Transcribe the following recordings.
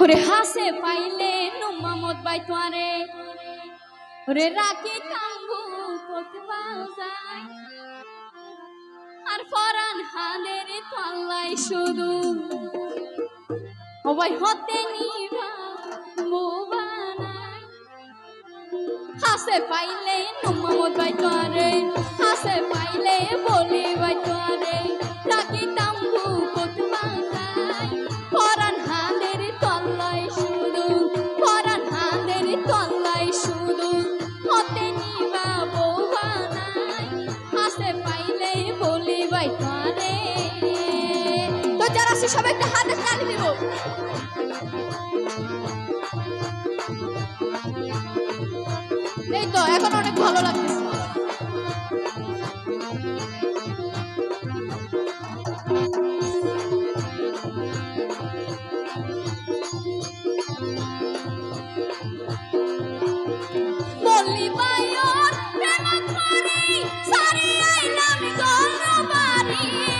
ওরে হাসে পাইলে নুমামত বাই তোয়ারে ওরে রাখি কাঙ্গু কতবা যায় আর ফরান হাদের তল্লাই শুধু। ওবাই হতে নিবা মোবানাই হাসে পাইলে নুমামত বাই তোয়ারে হাসে পাইলে বলি বাই তোয়ারে রাখি তো যারা সে সবাই একটা হাতে তালি দিব। এই তো, এখন অনেক ভালো প্রেম করি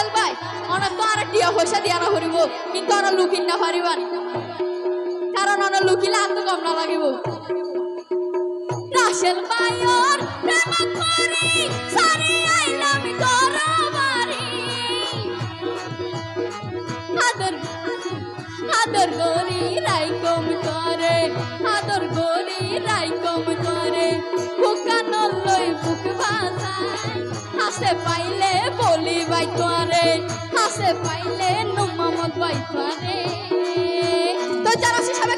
রাশেল ভাই, অনেক তো আর টিয়া পয়সা দিয়া না হরিব কিন্তু অনেক লুকিন না পারিবান কারণ অনেক লুকিলে আত্ম কম না লাগিব। রাশেল বায়র প্রেম করি, সারি আইলাম গরবারি আদর আদর গরি রাইকম করে, আদর গরি রাইকম করে। বুকান লই বুক বাজায়, হাসে পাইলে বলি বাই তোয়ারে হাসে পাইলে নুমামত বাই তোয়ারে তো যারা সে সব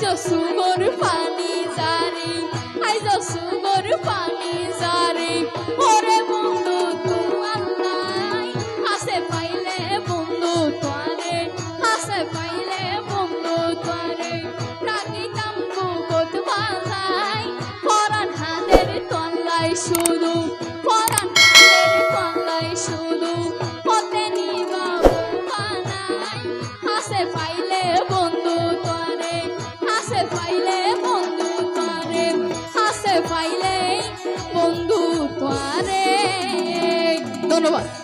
আইজো সুমোর পানি জারি, আইজো সুমোর পানি জারি। ওরে বন্ধু, তোমার নাই। আসে পাইলে বন্ধু তোরে আসে পাইলে বন্ধু তোরে রাখিতাম বুকত বাজাই পরান হাতের তল্লাই শুধু ধন্যবাদ